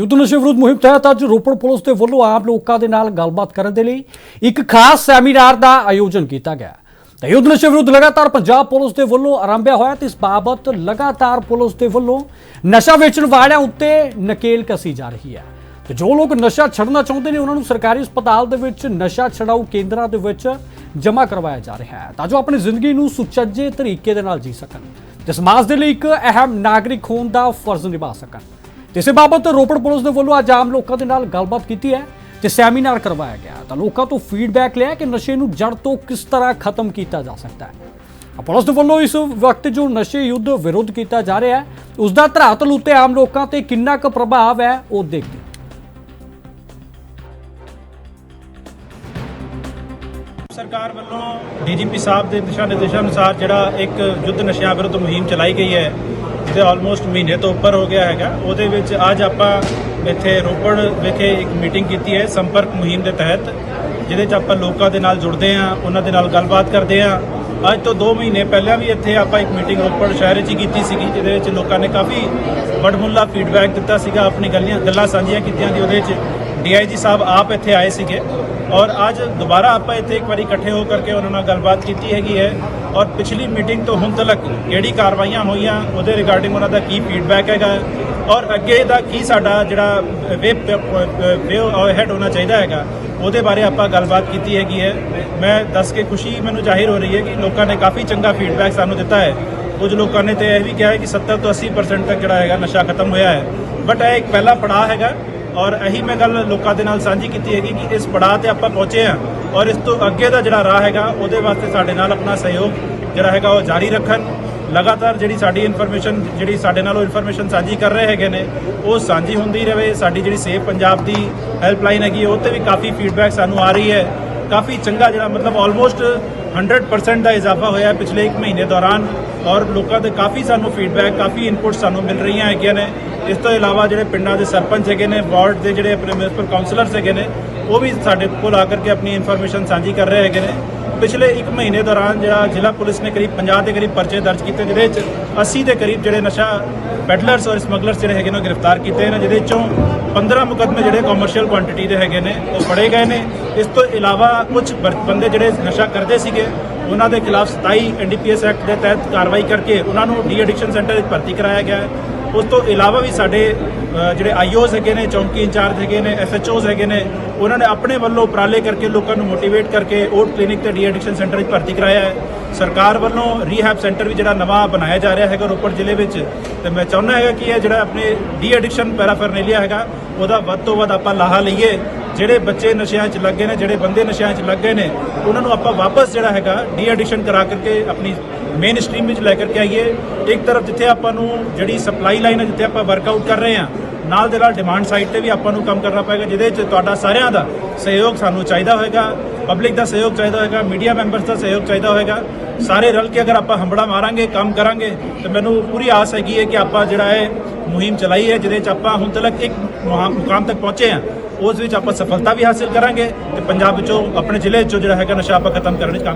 ਯੁੱਧ ਨਸ਼ੇ ਵਿਰੁੱਧ ਮੁਹਿੰਮ ਤਹਿਤ ਅੱਜ ਰੋਪੜ ਪੁਲਿਸ ਦੇ ਵੱਲੋਂ ਆਮ ਲੋਕਾਂ ਦੇ ਨਾਲ ਗੱਲਬਾਤ ਕਰਨ ਦੇ ਲਈ ਇੱਕ ਖਾਸ ਸੈਮੀਨਾਰ ਦਾ ਆਯੋਜਨ ਕੀਤਾ ਗਿਆ। ਤਾਂ ਯੁੱਧ ਨਸ਼ੇ ਵਿਰੁੱਧ ਲਗਾਤਾਰ ਪੰਜਾਬ ਪੁਲਿਸ ਦੇ ਵੱਲੋਂ ਆਰੰਭਿਆ ਹੋਇਆ ਤੇ ਇਸ ਬਾਬਤ ਲਗਾਤਾਰ ਪੁਲਿਸ ਦੇ ਵੱਲੋਂ ਨਸ਼ਾ ਵੇਚਣ ਵਾਲਿਆਂ ਉੱਤੇ ਨਕੇਲ ਕਸੀ ਜਾ ਰਹੀ ਹੈ। ਤੇ ਜੋ ਲੋਕ ਨਸ਼ਾ ਛੱਡਣਾ ਚਾਹੁੰਦੇ ਨੇ, ਉਹਨਾਂ ਨੂੰ ਸਰਕਾਰੀ ਹਸਪਤਾਲ ਦੇ ਵਿੱਚ ਨਸ਼ਾ ਛਡਾਊ ਕੇਂਦਰਾਂ ਦੇ ਵਿੱਚ ਜਮ੍ਹਾਂ ਕਰਵਾਇਆ ਜਾ ਰਿਹਾ ਹੈ। ਤਾਂ ਜੋ ਆਪਣੀ ਜ਼ਿੰਦਗੀ ਨੂੰ ਸੁਚੱਜੇ ਤਰੀਕੇ ਦੇ ਨਾਲ ਜੀ ਸਕਣ। ਤੇ ਸਮਾਜ ਦੇ ਲਈ ਇੱਕ ਅਹਿਮ ਨਾਗਰਿਕ ਹੋਣ ਦਾ ਫਰਜ਼ ਨਿਭਾ ਸਕਣ। ਤੇ ਇਸੇ ਬਾਬਤ ਰੋਪੜ ਪੁਲਿਸ ਦੇ ਵੱਲੋਂ ਅੱਜ ਆਮ ਲੋਕਾਂ ਦੇ ਨਾਲ ਗੱਲਬਾਤ ਕੀਤੀ ਹੈ ਤੇ ਸੈਮੀਨਾਰ ਕਰਵਾਇਆ ਗਿਆ ਤਾਂ ਲੋਕਾਂ ਤੋਂ ਫੀਡਬੈਕ ਲਿਆ ਕਿ ਨਸ਼ੇ ਨੂੰ ਜੜ ਤੋਂ ਕਿਸ ਤਰ੍ਹਾਂ ਖਤਮ ਕੀਤਾ ਜਾ ਸਕਦਾ ਹੈ। ਪੁਲਿਸ ਦੇ ਵੱਲੋਂ ਇਸ ਵਕਤ ਜੋ ਨਸ਼ੇ ਯੁੱਧ ਵਿਰੋਧ ਕੀਤਾ ਜਾ ਰਿਹਾ ਹੈ ਉਸ ਦਾ ਧਰਾਤਲ ਉੱਤੇ ਆਮ ਲੋਕਾਂ ਤੇ ਕਿੰਨਾ ਕੁ ਪ੍ਰਭਾਵ ਹੈ, ਉਹ ਦੇਖਦੇ ਸਰਕਾਰ ਵੱਲੋਂ ਡੀਜੀਪੀ ਸਾਹਿਬ ਦੇ ਦਿਸ਼ਾ ਨਿਰਦੇਸ਼ਾਂ ਅਨੁਸਾਰ ਜਿਹੜਾ ਇੱਕ ਯੁੱਧ ਨਸ਼ਿਆਂ ਵਿਰੁੱਧ ਮੁਹਿੰਮ ਚਲਾਈ ਗਈ ਹੈ ਜਿਹਦੇ ਆਲਮੋਸਟ ਮਹੀਨੇ ਤੋਂ ਉੱਪਰ ਹੋ ਗਿਆ ਹੈਗਾ। ਉਹਦੇ ਵਿੱਚ ਅੱਜ ਆਪਾਂ ਇੱਥੇ ਰੋਪੜ ਵਿਖੇ ਇੱਕ ਮੀਟਿੰਗ ਕੀਤੀ ਹੈ, ਸੰਪਰਕ ਮੁਹਿੰਮ ਦੇ ਤਹਿਤ, ਜਿਹਦੇ 'ਚ ਆਪਾਂ ਲੋਕਾਂ ਦੇ ਨਾਲ ਜੁੜਦੇ ਹਾਂ, ਉਹਨਾਂ ਦੇ ਨਾਲ ਗੱਲਬਾਤ ਕਰਦੇ ਹਾਂ। ਅੱਜ ਤੋਂ 2 ਮਹੀਨੇ ਪਹਿਲਾਂ ਵੀ ਇੱਥੇ ਆਪਾਂ ਇੱਕ ਮੀਟਿੰਗ ਰੋਪੜ ਸ਼ਹਿਰ 'ਚ ਹੀ ਕੀਤੀ ਸੀਗੀ, ਜਿਹਦੇ ਵਿੱਚ ਲੋਕਾਂ ਨੇ ਕਾਫੀ ਬੜਮੁੱਲਾ ਫੀਡਬੈਕ ਦਿੱਤਾ ਸੀਗਾ, ਆਪਣੀ ਗੱਲਾਂ ਗੱਲਾਂ ਸਾਂਝੀਆਂ ਕੀਤੀਆਂ ਦੀ ਉਹਦੇ 'ਚ ਡੀਆਈਜੀ ਸਾਹਿਬ ਆਪ ਇੱਥੇ ਆਏ ਸੀਗੇ। ਔਰ ਅੱਜ ਦੁਬਾਰਾ ਆਪਾਂ ਇੱਥੇ ਇੱਕ ਵਾਰੀ ਇਕੱਠੇ ਹੋ ਕਰਕੇ ਉਹਨਾਂ ਨਾਲ ਗੱਲਬਾਤ ਕੀਤੀ ਹੈਗੀ ਹੈ। ਔਰ ਪਿਛਲੀ ਮੀਟਿੰਗ ਤੋਂ ਹੁਣ ਤੱਕ ਕਿਹੜੀ ਕਾਰਵਾਈਆਂ ਹੋਈਆਂ, ਉਹਦੇ ਰਿਗਾਰਡਿੰਗ ਉਹਨਾਂ ਦਾ ਕੀ ਫੀਡਬੈਕ ਹੈਗਾ ਔਰ ਅੱਗੇ ਦਾ ਕੀ ਸਾਡਾ ਜਿਹੜਾ ਵੇ ਵੇ ਹੈਡ ਹੋਣਾ ਚਾਹੀਦਾ ਹੈਗਾ, ਉਹਦੇ ਬਾਰੇ ਆਪਾਂ ਗੱਲਬਾਤ ਕੀਤੀ ਹੈਗੀ ਹੈ। ਮੈਂ ਦੱਸ ਕੇ ਖੁਸ਼ੀ ਮੈਨੂੰ ਜ਼ਾਹਿਰ ਹੋ ਰਹੀ ਹੈ ਕਿ ਲੋਕਾਂ ਨੇ ਕਾਫੀ ਚੰਗਾ ਫੀਡਬੈਕ ਸਾਨੂੰ ਦਿੱਤਾ ਹੈ। ਕੁਝ ਲੋਕਾਂ ਨੇ ਤੇ ਇਹ ਵੀ ਕਿਹਾ ਹੈ ਕਿ 70 ਤੋਂ 80% ਤੱਕ ਜਿਹੜਾ ਹੈਗਾ ਨਸ਼ਾ ਖਤਮ ਹੋਇਆ ਹੈ। ਬਟ ਇਹ ਇੱਕ ਪਹਿਲਾ ਪੜਾਅ ਹੈਗਾ। ਔਰ ਇਹੀ ਮੈਂ ਗੱਲ ਲੋਕਾਂ ਦੇ ਨਾਲ ਸਾਂਝੀ ਕੀਤੀ ਹੈਗੀ ਕਿ ਇਸ ਪੜਾਅ ਤੇ ਆਪਾਂ ਪਹੁੰਚੇ ਹਾਂ ਔਰ ਇਸ ਤੋਂ ਅੱਗੇ ਦਾ ਜਿਹੜਾ ਰਾਹ ਹੈਗਾ, ਉਹਦੇ ਵਾਸਤੇ ਸਾਡੇ ਨਾਲ ਆਪਣਾ ਸਹਿਯੋਗ ਜਿਹੜਾ ਹੈਗਾ, ਉਹ ਜਾਰੀ ਰੱਖਣ। ਲਗਾਤਾਰ ਜਿਹੜੀ ਸਾਡੀ ਇਨਫੋਰਮੇਸ਼ਨ ਜਿਹੜੀ ਸਾਡੇ ਨਾਲ ਉਹ ਇਨਫੋਰਮੇਸ਼ਨ ਸਾਂਝੀ ਕਰ ਰਹੇ ਹੈਗੇ ਨੇ, ਉਹ ਸਾਂਝੀ ਹੁੰਦੀ ਰਹੇ। ਸਾਡੀ ਜਿਹੜੀ ਸੇਫ ਪੰਜਾਬ ਦੀ ਹੈਲਪਲਾਈਨ ਹੈਗੀ, ਉਹ ਤੇ ਵੀ ਕਾਫੀ ਫੀਡਬੈਕ ਸਾਨੂੰ ਆ ਰਹੀ ਹੈ। ਕਾਫੀ ਚੰਗਾ ਜਿਹੜਾ ਮਤਲਬ ਆਲਮੋਸਟ 100% ਦਾ ਇਜ਼ਾਫਾ ਹੋਇਆ ਪਿਛਲੇ 1 ਮਹੀਨੇ ਦੌਰਾਨ ਔਰ ਲੋਕਾਂ ਦੇ ਕਾਫੀ ਸਾਨੂੰ ਫੀਡਬੈਕ ਕਾਫੀ ਇਨਪੁਟ ਸਾਨੂੰ ਮਿਲ ਰਹੀਆਂ ਹੈਗੀਆਂ ਨੇ। ਇਸ ਤੋਂ ਇਲਾਵਾ ਜਿਹੜੇ ਪਿੰਡਾਂ ਦੇ ਸਰਪੰਚ ਹੈਗੇ ਨੇ, ਵਾਰਡ ਦੇ ਜਿਹੜੇ ਆਪਣੇ ਮਿਊਨਿਸਪਲ ਕਾਉਂਸਲਰਸ ਹੈਗੇ ਨੇ ਉਹ ਵੀ ਸਾਡੇ ਕੋਲ ਆ ਕਰਕੇ ਆਪਣੀ ਇਨਫੋਰਮੇਸ਼ਨ ਸਾਂਝੀ ਕਰ ਰਹੇ ਹੈਗੇ ਨੇ। ਪਿਛਲੇ 1 ਮਹੀਨੇ ਦੌਰਾਨ ਜਿਹੜਾ ਜ਼ਿਲ੍ਹਾ ਪੁਲਿਸ ਨੇ ਕਰੀਬ 50 ਦੇ ਕਰੀਬ ਪਰਚੇ ਦਰਜ ਕੀਤੇ, ਜਿਹਦੇ ਵਿੱਚ 80 ਦੇ ਕਰੀਬ ਜਿਹੜੇ ਨਸ਼ਾ ਪੈਡਲਰਸ ਔਰ ਸਮਗਲਰਸ ਜਿਹੜੇ ਹੈਗੇ ਨੇ ਉਹ ਗ੍ਰਿਫਤਾਰ ਕੀਤੇ ਨੇ, ਜਿਹਦੇ ਚੋਂ 15 ਮੁਕੱਦਮੇ ਜਿਹੜੇ ਕਮਰਸ਼ੀਅਲ ਕੁਆਂਟੀਟੀ ਦੇ ਹੈਗੇ ਨੇ, ਉਹ ਫੜੇ ਗਏ ਨੇ। ਇਸ ਤੋਂ ਇਲਾਵਾ ਕੁਝ ਬੰਦੇ ਜਿਹੜੇ ਨਸ਼ਾ ਕਰਦੇ ਸੀਗੇ, ਉਹਨਾਂ ਦੇ ਖਿਲਾਫ 27 ਐਨਡੀਪੀਐਸ ਐਕਟ ਦੇ ਤਹਿਤ ਕਾਰਵਾਈ ਕਰਕੇ ਉਹਨਾਂ ਨੂੰ ਡੀ ਐਡਿਕਸ਼ਨ ਸੈਂਟਰ ਵਿੱਚ ਭਰਤੀ ਕਰਾਇਆ ਗਿਆ ਹੈ। ਉਸ ਤੋਂ ਇਲਾਵਾ ਵੀ ਸਾਡੇ ਜਿਹੜੇ ਆਈਓਜ਼ ਹੈਗੇ ਨੇ, ਚੌਂਕੀ ਇੰਚਾਰਜ ਹੈਗੇ ਨੇ ਐਸਐਚਓਜ਼ ਹੈਗੇ ਨੇ, ਉਹਨਾਂ ਨੇ ਆਪਣੇ ਵੱਲੋਂ ਉਪਰਾਲੇ ਕਰਕੇ ਲੋਕਾਂ ਨੂੰ ਮੋਟੀਵੇਟ ਕਰਕੇ ਓਟ ਕਲੀਨਿਕ ਤੇ ਡੀ ਐਡਿਕਸ਼ਨ ਸੈਂਟਰ ਵਿੱਚ ਭਰਤੀ ਕਰਾਇਆ ਹੈ। ਸਰਕਾਰ ਵੱਲੋਂ ਰੀਹੈਬ ਸੈਂਟਰ ਵੀ ਜਿਹੜਾ ਨਵਾਂ ਬਣਾਇਆ ਜਾ ਰਿਹਾ ਹੈਗਾ ਰੋਪੜ ਜ਼ਿਲ੍ਹੇ ਵਿੱਚ। ਤੇ ਮੈਂ ਚਾਹੁੰਦਾ ਹੈਗਾ ਕਿ ਇਹ ਜਿਹੜਾ ਆਪਣੇ ਡੀ ਐਡਿਕਸ਼ਨ ਪੈਰਾਫਰਨੇਲੀਆ ਹੈਗਾ, ਉਹਦਾ ਵੱਧ ਤੋਂ ਵੱਧ ਆਪਾਂ ਲਾਹਾ ਲਈਏ। ਜਿਹੜੇ ਬੱਚੇ ਨਸ਼ਿਆਂ 'ਚ ਲੱਗੇ ਨੇ, ਜਿਹੜੇ ਬੰਦੇ ਨਸ਼ਿਆਂ 'ਚ ਲੱਗੇ ਨੇ, ਉਹਨਾਂ ਨੂੰ ਆਪਾਂ ਵਾਪਸ ਜਿਹੜਾ ਹੈਗਾ ਡੀ ਐਡਿਕਸ਼ਨ ਕਰਾ ਕਰਕੇ ਆਪਣੀ ਮੇਨ ਸਟ੍ਰੀਮ ਵਿੱਚ ਲੈ ਕਰਕੇ ਆਈਏ। ਇੱਕ ਤਰਫ ਜਿੱਥੇ ਆਪਾਂ ਨੂੰ ਜਿਹੜੀ ਸਪਲਾਈ ਲਾਈਨ ਹੈ, ਜਿੱਥੇ ਆਪਾਂ ਵਰਕਆਊਟ ਕਰ ਰਹੇ ਹਾਂ ਨਾਲ ਦੇ ਨਾਲ ਡਿਮਾਂਡ ਸਾਈਡ ਤੇ ਵੀ ਆਪਾਂ ਨੂੰ ਕੰਮ ਕਰਨਾ ਪਏਗਾ, ਜਿਹਦੇ 'ਚ ਤੁਹਾਡਾ ਸਾਰਿਆਂ ਦਾ ਸਹਿਯੋਗ ਸਾਨੂੰ ਚਾਹੀਦਾ ਹੋਏਗਾ ਪਬਲਿਕ ਦਾ ਸਹਿਯੋਗ ਚਾਹੀਦਾ ਹੋਏਗਾ ਮੀਡੀਆ ਮੈਂਬਰਸ ਦਾ ਸਹਿਯੋਗ ਚਾਹੀਦਾ ਹੋਏਗਾ। ਸਾਰੇ ਰਲ ਕੇ ਅਗਰ ਆਪਾਂ ਹੰਬੜਾ ਮਾਰਾਂਗੇ, ਕੰਮ ਕਰਾਂਗੇ, ਤੇ ਮੈਨੂੰ ਪੂਰੀ ਆਸ ਹੈਗੀ ਹੈ ਕਿ ਆਪਾਂ ਜਿਹੜਾ ਹੈ ਮੁਹਿੰਮ ਚਲਾਈ ਹੈ, ਜਿਹਦੇ 'ਚ ਆਪਾਂ ਹੁਣ ਤੱਕ ਇੱਕ ਮੁਹਾ- ਮੁਕਾਮ ਤੱਕ ਪਹੁੰਚੇ ਹਾਂ, ਉਸ ਵਿੱਚ ਆਪਾਂ ਸਫਲਤਾ ਵੀ ਹਾਸਿਲ ਕਰਾਂਗੇ ਤੇ ਪੰਜਾਬ ਵਿੱਚੋਂ, ਆਪਣੇ ਜ਼ਿਲ੍ਹੇ 'ਚੋਂ ਜਿਹੜਾ ਹੈਗਾ ਨਸ਼ਾ ਆਪਾਂ ਖਤਮ ਕਰਨ ਵਿੱਚ ਕਾਮਯਾਬ